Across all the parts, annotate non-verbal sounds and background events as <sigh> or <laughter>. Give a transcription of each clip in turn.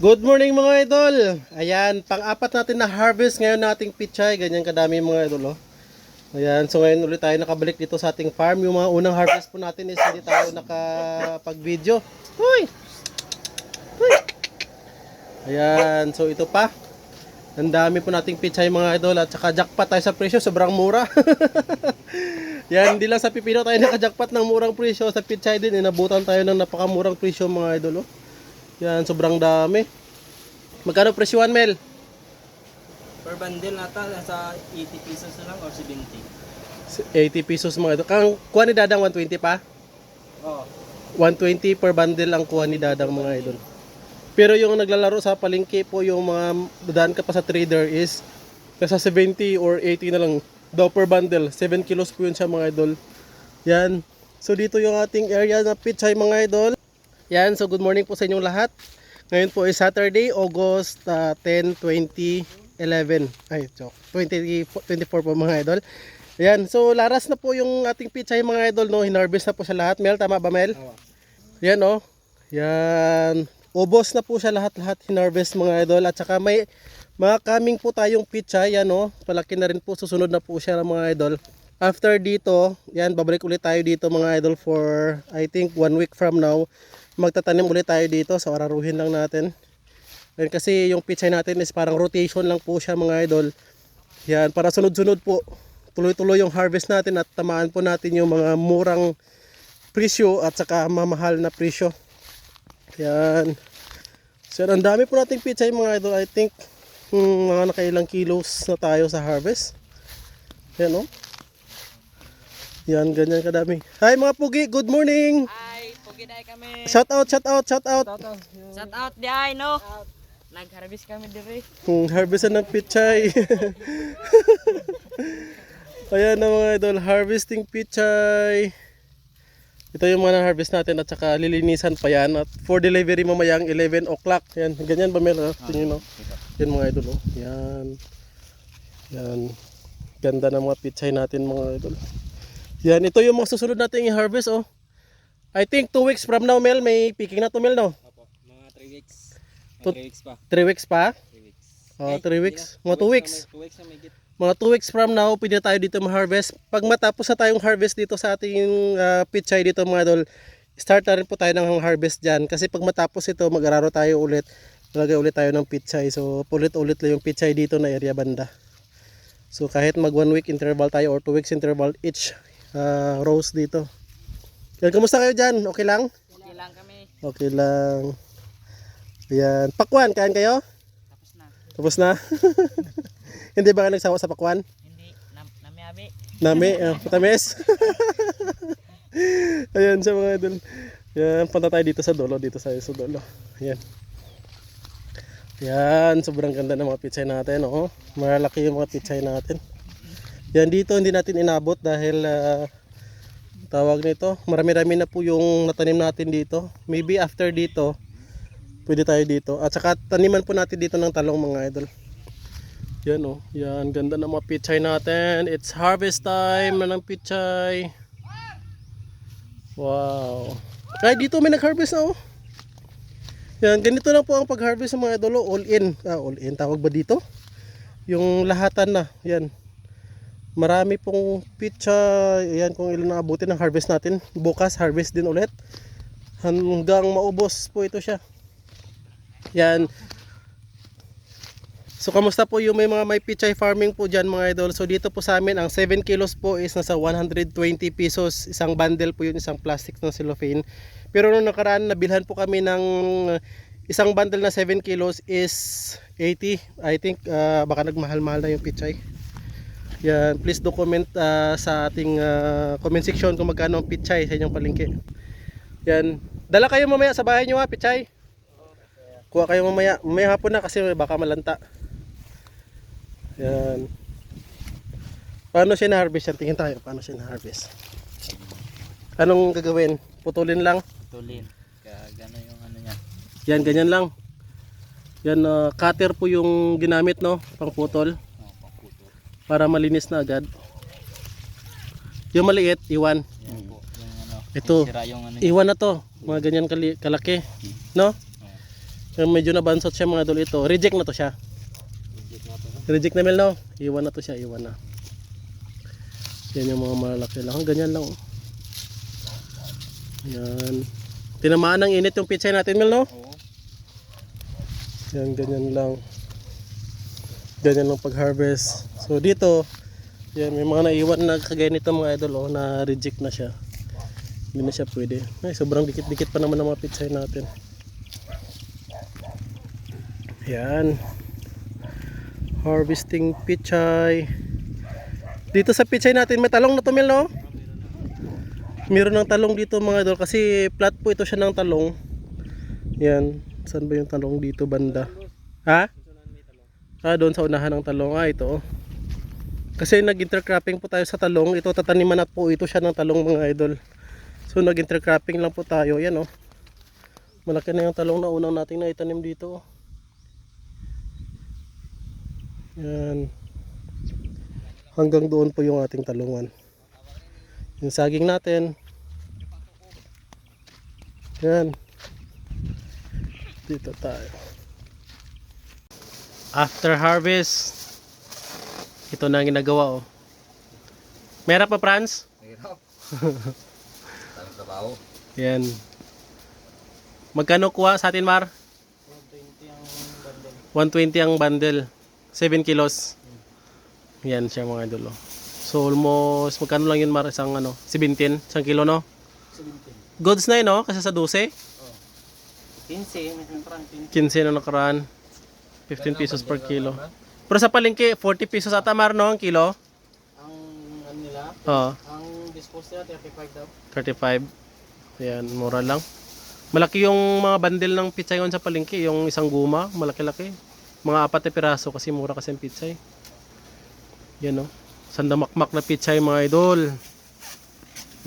Good morning mga idol! Ayan, pang-apat natin na harvest ngayon nating pichay. Ganyan kadami mga idol, oh. Ayan, so ngayon ulit tayo nakabalik dito sa ating farm. Yung mga unang harvest po natin is hindi tayo nakapag-video. Uy! Uy! Ayan, so ito pa. Ang dami po nating pichay mga idol at saka jackpot tayo sa presyo, sobrang mura. <laughs> Yan, hindi lang sa pipino tayo nakajackpot ng murang presyo. Sa pichay din, inabutan tayo ng napakamurang presyo mga idol, oh. Yan, sobrang dami. Magkano presyohan, Mel? Per bundle nata nasa 80 pesos na lang or 70. 80 pesos mga idol. Kang kuha ni Dadang 120 pa? Oh. 120 per bundle ang kuha ni Dadang mga idol. Pero yung naglalaro sa palengke po, yung mga dadaan ka pa sa trader is nasa 70 or 80 na lang daw per bundle. 7 kilos po yun siya mga idol. Yan. So dito yung ating area na pichay mga idol. Yan, so good morning po sa inyong lahat. Ngayon po is Saturday, August uh, 10, 20, 11. Ay, joke. 20, 24 po mga idol. Yan, so laras na po yung ating pichay mga idol, no? Hinarvest na po siya lahat. Mel, tama ba Mel? Oo. Yan, oh. Yan. Ubos na po siya lahat-lahat hinarvest mga idol. At saka may mga coming po tayong pichay, yan, oh. Palaki na rin po, susunod na po siya mga idol. After dito, yan, babalik ulit tayo dito mga idol for, I think, one week from now magtatanim ulit tayo dito so araruhin lang natin. And kasi yung pichay natin is parang rotation lang po siya mga idol. Yan para sunod-sunod po tuloy-tuloy yung harvest natin at tamaan po natin yung mga murang presyo at saka mamahal na presyo. Yan. So ang dami po nating pichay mga idol. I think hmm, mga nakailang kilos na tayo sa harvest. Yan oh. Yan ganyan kadami. Hi mga pugi. Good morning. Ay, pugi dai kami. Shout out, shout out, shout out. Shout out di ay no. Nag-harvest kami diri. Hmm, harvestan ng pichay. <laughs> Ayan na mga idol, harvesting pichay. Ito yung mga harvest natin at saka lilinisan pa yan. At for delivery mamayang 11 o'clock. Yan, ganyan ba Mel? Ah, tingin no? Yan mga idol. Oh. Yan. Yan. Ganda ng mga pichay natin mga idol. Yan, ito yung mga susunod nating i-harvest oh. I think 2 weeks from now Mel, may picking na to Mel no? Opo, mga 3 weeks. Tut- 3 weeks pa. 3 weeks pa? 3 weeks. Oh, 3 weeks. Mga 2 weeks. 2 weeks na may git. Mga 2 weeks from now, pwede tayo dito ma-harvest. Pag matapos na tayong harvest dito sa ating uh, pichay dito mga idol, start na rin po tayo ng harvest dyan. Kasi pag matapos ito, mag-araro tayo ulit. Lagay ulit tayo ng pichay. So, ulit-ulit lang yung pichay dito na area banda. So, kahit mag 1 week interval tayo or 2 weeks interval each uh, rows dito. Yan, kamusta kayo dyan? Okay lang? Okay lang kami. Okay lang. Yan. Pakwan, kain kayo? Tapos na. Tapos na? <laughs> Hindi ba kayo nagsawa sa pakwan? Hindi nam namiabi. Nami, uh, patamis. <laughs> Ayan sa mga idol. Yan, punta tayo dito sa dulo, dito sa, sa dulo. Ayan. Yan, sobrang ganda ng mga pichay natin, oh. Malaki yung mga pichay natin. Yan dito hindi natin inabot dahil ah, tawag nito, marami-rami na po yung natanim natin dito. Maybe after dito, pwede tayo dito. At saka taniman po natin dito ng talong mga idol. Yan oh, yan ganda ng mga pichay natin. It's harvest time na ng pichay. Wow. Ay dito may nag-harvest na oh. Yan, ganito lang po ang pag-harvest ng mga idolo, all in. Ah, all in tawag ba dito? Yung lahatan na, yan. Marami pong pichay. Yan kung ilan na abutin ng harvest natin. Bukas harvest din ulit. Hanggang maubos po ito siya. Yan. So kamusta po yung may mga may pichay farming po dyan mga idol. So dito po sa amin ang 7 kilos po is nasa 120 pesos. Isang bundle po yun, isang plastic ng cellophane. Pero nung nakaraan nabilhan po kami ng isang bundle na 7 kilos is 80. I think ah, baka nagmahal-mahal na yung pichay. Yan, please do comment ah, sa ating ah, comment section kung magkano ang pichay sa inyong palengke. Yan. Dala kayo mamaya sa bahay nyo ha, pichay. Kuha kayo mamaya. Mamaya hapon na kasi baka malanta. Yan. Paano siya na-harvest yan? Tingin tayo. Paano siya na-harvest? Anong gagawin? Putulin lang? Tulin. Kaya gano'n yung ano niya. Yan, ganyan lang. Yan, ah, cutter po yung ginamit, no? Pang putol. Para malinis na agad. Yung maliit, iwan. Yan po. Yung ano. Ito. Sira yung ano. Iwan na to. Mga ganyan kali- kalaki. No? Pero medyo nabansot siya mga idol ito. Reject na to siya. Reject na Mel no? Iwan na to siya, iwan na. Yan yung mga malalaki lang. Ganyan lang. oh. Yan. Tinamaan ng init yung pichay natin Mel no? Oo. Yan, ganyan lang. Ganyan lang pag-harvest. So dito, yan, may mga naiwan na kagaya nito mga idol, oh, na reject na siya. Hindi na siya pwede. Ay, sobrang dikit-dikit pa naman ng mga pitsay natin. Yan. Harvesting pichay. Dito sa pichay natin, may talong na tumil, no? Meron ng talong dito mga idol kasi flat po ito siya ng talong. Yan. Saan ba yung talong dito banda? Ha? Ah, doon sa unahan ng talong. Ah, ito. oh. Kasi nag-intercropping po tayo sa talong. Ito tataniman na po ito siya ng talong mga idol. So nag-intercropping lang po tayo. Yan oh. Malaki na yung talong na unang nating naitanim dito. oh. Yan. Hanggang doon po yung ating talungan. Yung saging natin. Yan. Dito tayo. After harvest, ito na ang ginagawa oh. Meron pa Franz? Mahirap. <laughs> Tanong trabaho. Yan. Magkano kuha sa atin Mar? 120 ang bundle. 7 kilos. Yan siya mga idol. oh. So almost, magkano lang yun Mar? Isang ano? 17? Isang kilo no? 17. Goods na yun no? Kasi sa 12? 15, may parang 15. 15 na nakaraan. 15 pesos per kilo. Pero sa palengke, 40 pesos ata Mar no? Ang kilo? Ang ano nila, Oo. ang dispose nila 35 daw. 35. Ayan, mura lang. Malaki yung mga bandel ng pizza ngayon sa palengke. Yung isang guma, malaki-laki. Mga apat na piraso kasi mura kasi ang pizza. Yan o. Sandamakmak na pizza mga idol.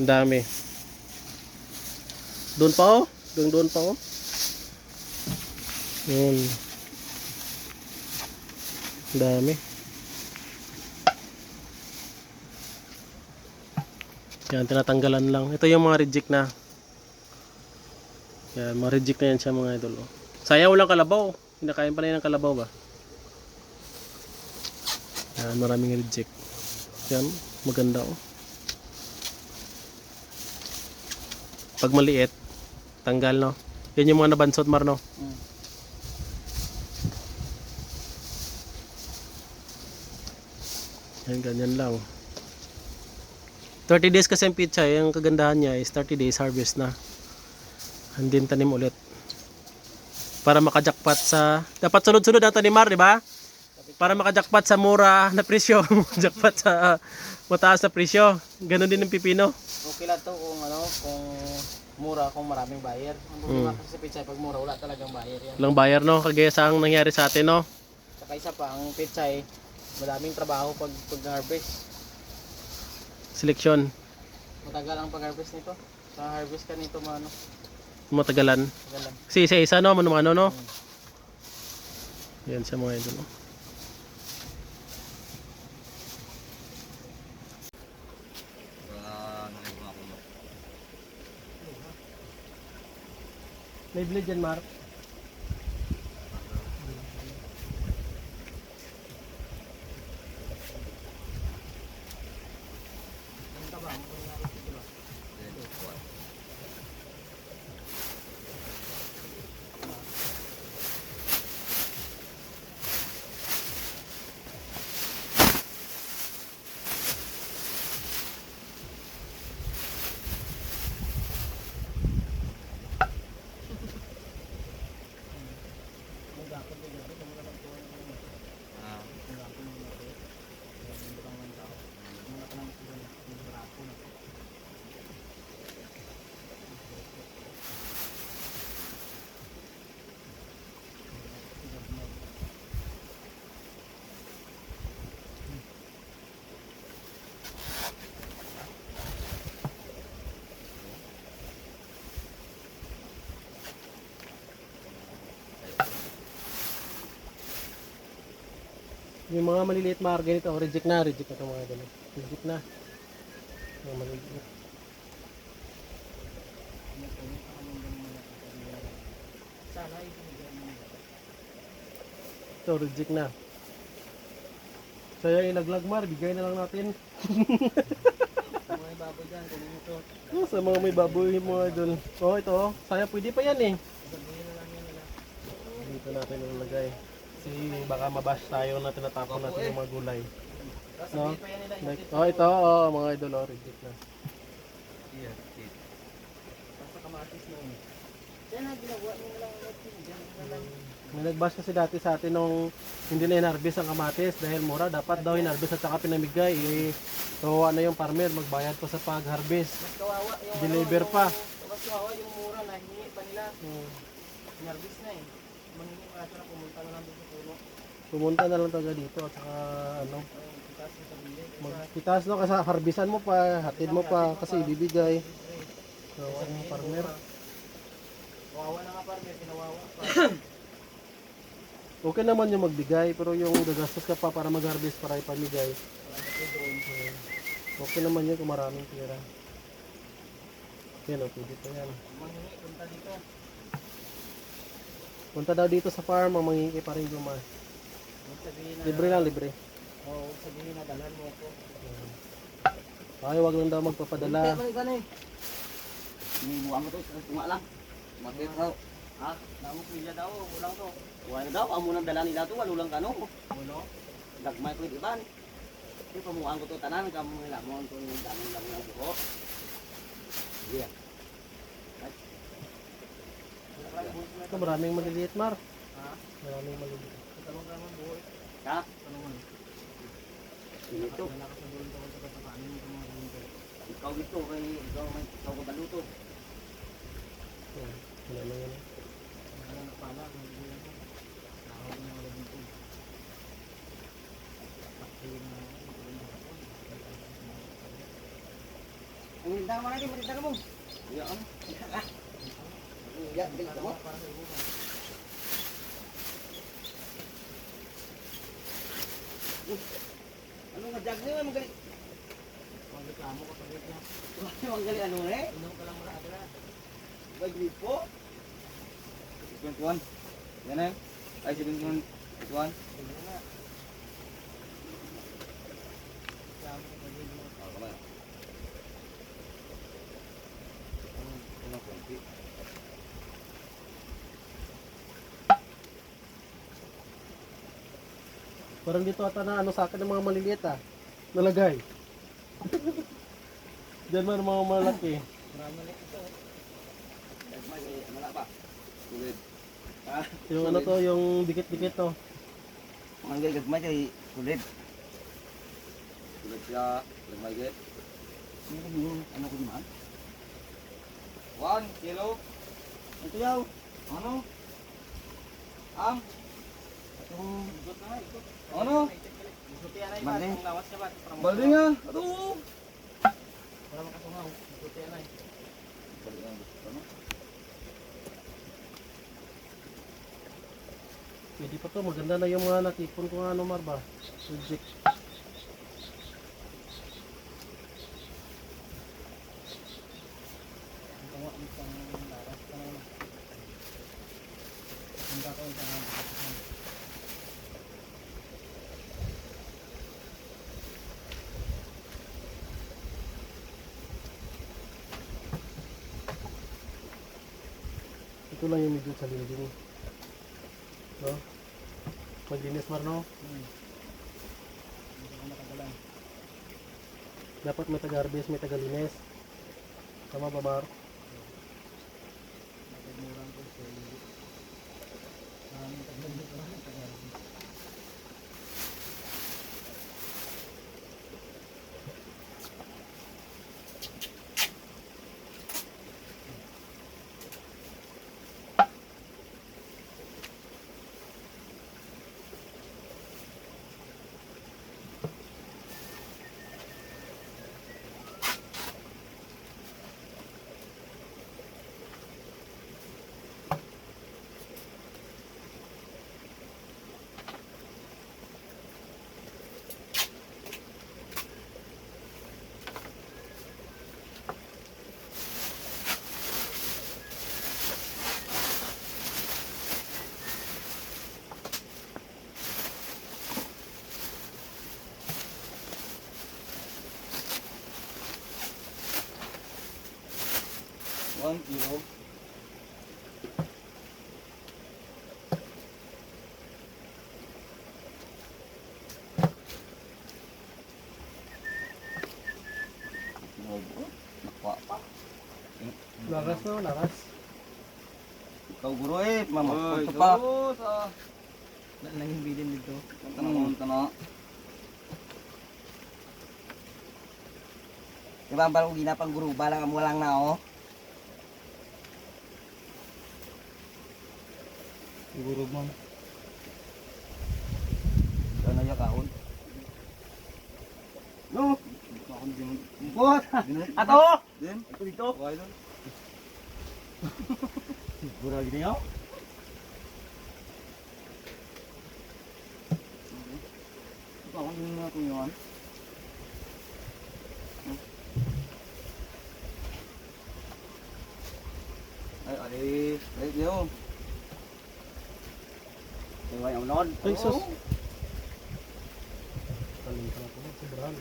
Ang dami. Doon pa oh. Doon doon pa oh. Yun. Dami. Yan, tinatanggalan lang. Ito yung mga reject na. Yan, mga reject na yan siya mga idol. oh. Sayang walang kalabaw. Hinakain pa na yan ng kalabaw ba? Yan, maraming reject. Yan, maganda oh. Pag maliit, tanggal no. Yan yung mga nabansot mar no. Mm. Yan, ganyan lang. 30 days kasi ang pizza, eh. ang kagandahan niya is 30 days harvest na. And then tanim ulit. Para makajakpat sa... Dapat sunod-sunod ang tanimar, di ba? Para makajakpat sa mura na presyo. <laughs> Jakpat sa ah, mataas na presyo. Ganon din ng pipino. Okay lang to kung ano, kung mura, kung maraming buyer. Ang problema kasi sa pizza, pag mura, wala talagang buyer yan. Walang bayar, no? Kagaya sa ang nangyari sa atin, no? Saka isa pa, ang pizza madaming trabaho pag pag-harvest. Seleksyon. Matagal ang pag-harvest nito. Sa harvest ka nito, ano, Matagalan. tagal lang. Kasi isa-isa, no? Mano-mano, no? Yan siya mga idol, no? May blade yan, Mark. Ah. Yung mga maliliit mga ganito, reject na, reject na ito mga idol. Reject na. Mga maliliit. Sana ito Ito, reject na. Kaya ilaglag mar, bigay na lang natin. Baboy dyan, kunin mo to. Oh, sa mga may baboy mga idol. Oh, ito. oh. Saya pwede pa yan eh. Na. Dito natin ilalagay. Kasi baka mabash tayo na tinatapon natin yung mga gulay. No? Like, oh, ito. Oh, mga idol. Oh, reject na. Basta kamatis na yun. Yan na, ginawa nyo lang natin. May nagbash kasi dati sa atin nung hindi na inarbis ang kamatis dahil mura. Dapat daw inarbis at saka pinamigay. Eh, kawawa na yung farmer. Magbayad pa sa pag-harvest. Mas kawawa yung Deliver ano, pa. Mas kawawa yung mura na hingi pa nila. Hmm. Nervous na eh. Mangingi ka siya na pumunta na lang doon sa puno. Pumunta na lang taga dito at saka ano. Ayun, titas yung sabihin. Magkitas no kasi harbisan mo pa, hatid mo pa kasi ibibigay. Kawawa yung farmer. Kawawa na nga may pinawawa pa. <clears throat> Okay naman yung magbigay pero yung gagastos ka pa para mag-harvest para ipamigay. Salamat po doon. eh, Okay naman yun kung maraming pera. Yan o, pwede pa yan. Mangingi, punta dito. Punta daw dito sa farm, mamangingi pa rin. Huwag sabihin na, Libre lang, libre. Oo, huwag sabihin na dalan mo ako. Ay, wag lang daw magpapadala. Buang mo to, tunga lang. Makit raw. Ha? Namok nila daw, ulang to. Buwan na daw, amo nang dala nila to, walo lang kano. Ulo? Dagmay ko iban. Di pamuang ko to tanan, kamo nila mo to yung dami lang ng buho. Yeah. Ito, maraming maliliit, Mar. Ha? Maraming maliliit. Talong ka naman buhay. Ha? Talongan. Wala ka sa doon ko sa kasakanin mo mga. Ikaw dito, kay ikaw may ikaw ko baluto. Hmm, Wala na yan. Wala na pala, hindi yan. Tawag na wala dito. Pati na, ito rin ako. Ang hinda mo na di, marinda mo. Ya, ano? <laughs> Ya, dito mo. Ibo. Ano nga jag niyo, ang gali. Ang reklamo ko sa niya. Ang gali ano eh? Inom ka lang muna adra. Bay gripo. 21. Yan na. Ay 71. 21. Sige na. Reklamo ko sa niya. Oh, kamay. Ano konti? Parang dito ata na ano sa akin ng mga maliliit ah. Nalagay. <laughs> Diyan man mga malaki. Marami na ito. Sulit. Ah, Yung ano to, yung dikit-dikit to. Ang gali gagmay kay sulit. Sulit siya, gagmay git. Ano ko yun? One kilo. Ito yaw. Ano? Ang? Itong... Ikot. Ano? Ikot yan ay Bali. ba? Lawas ka ba? Parang- Balde nga. Aduh. Wala makasungaw. Ikot yan ay. Balde nga. Ano? Pwede pa to, maganda na yung mga natipon ko nga ano marba. Subject. Ang tawa ng isang laras ka naman. Punta ko sa mga Ito lang yung medyo sa linding. No? Maglinis mar no? Hmm. Dapat may taga-harvest, may taga-linis. Tama ba Mar? Ang kilo. Bobo, nakuha pa. Laras no, laras. Ikaw guro eh, mama. Ito pa. ito sa... Wala nang yung bilin dito. Tanong, tanong. Diba ang barong ginapang guru, balang mo lang na oh. Siguro mo. Ano na yung kahon? No! Bot! Ato! Din? Ito dito? Okay doon. Gura <laughs> gini yun? Ito ako din nga kung yun. Ay, ari, ay, yun. Iwan yung nod. Ay, sus. Kalimutan ko na, sobrahan.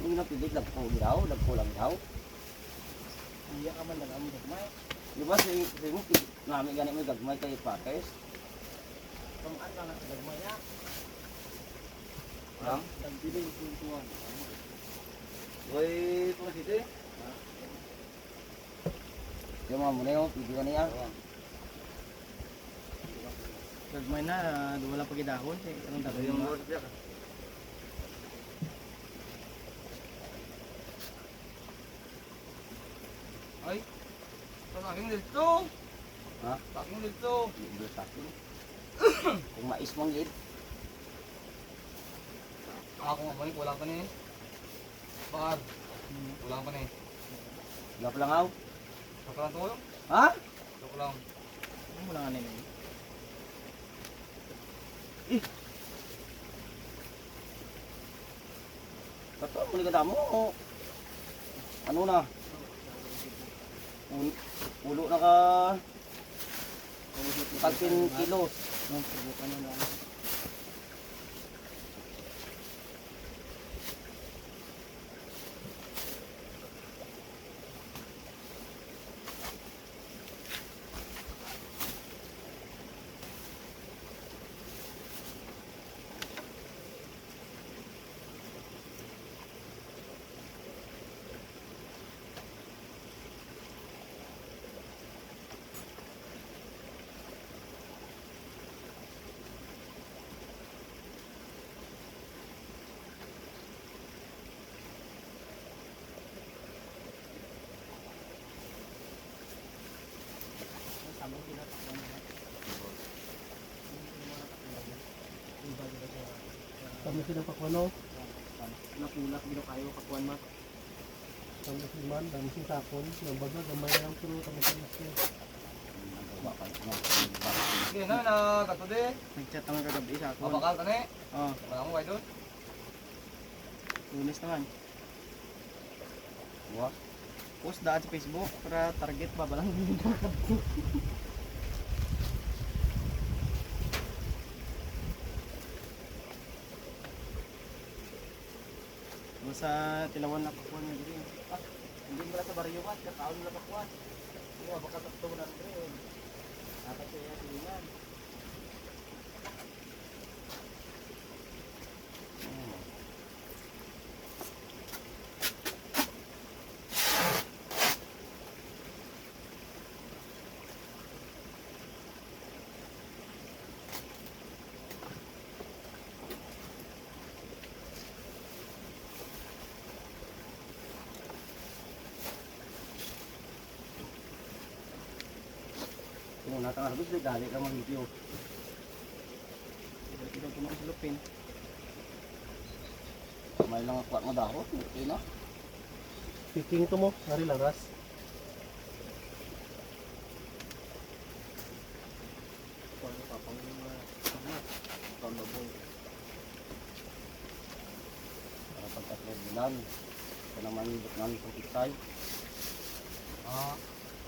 Yung napilit, lagpo daw, lagpo lang daw. Iya ka man lang ang gagmay. Di ba si, si mo, namin ganit may gagmay kay Pates? Pamaan lang ang gagmay niya. Lang? Nagbilin yung tuwan. Uy, ito na sito eh. Yung mga muna yung, pili ka niya. Gagmay na, ah, wala pa gidahon. Eh, Anong dahon Yung mo? Ay, Panaking dito. Ha? Panaking dito. Hindi sa akin. Kung mais mong gid. Ako nga man, wala pa ni. Bakar. Wala pa ni. Wala pa lang aw. Baka lang tulong. Ha? Baka lang. Ano mo lang ano yun? Bato, muli ka damo. Ano na? Ulo, ulo na ka. 15 kilos. Subukan na. Kami sila pa kuno. Nakulak dito kayo kakuan mat. Kami si Man, dami si Sakon. Yung baga, gamay lang pero kami sa siya. Sige na, na kato de. Nag-chat naman kagabi sa ako. Mabakal ka ni. Oo. Wala mo kayo doon. Lunes naman. Wah. Post daan sa Facebook para target ba balang sa tilawan na pakuan niya dito. Ah, hindi mo sa baryo ka, kakaon mo na pakuan. Hindi ba baka takto na rin. Dapat siya tilingan. Kung natang arbis, dali ka mag-video. Hindi ko na silupin. May lang ako mo dahon. Okay na. Speaking to mo, nari laras. Para pagkatlog bulan. Ito naman ibot namin sa piksay. Ah,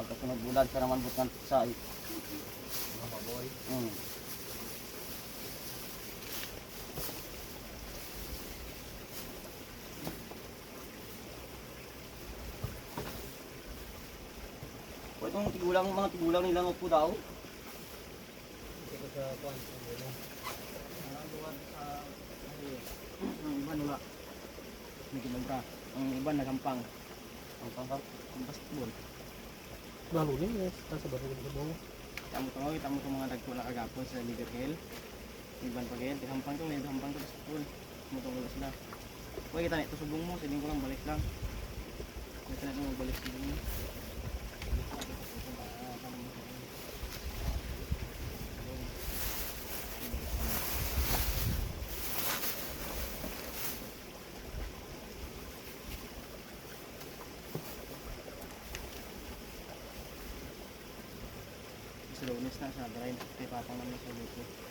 Pagkasunod bulan, sa naman bot ng piksay. Mga boy. Hmm. Ang tigulang, mga tigulang nilang upo daw. Ang iba wala. May ginabra. Ang iba nagampang. Ang pangkang ang basketball. Din yes. Nasa baril ng buong. Tamo to, tamo to mga nagtula kagapon sa Liver Hill. Iban pa gayet, hampang to, may hampang to basketball. Mutong wala sila. Huwag kita nito subong mo, siling ko lang balik lang. Huwag kita nito magbalik subong mo. Sa lunes na, sa baray,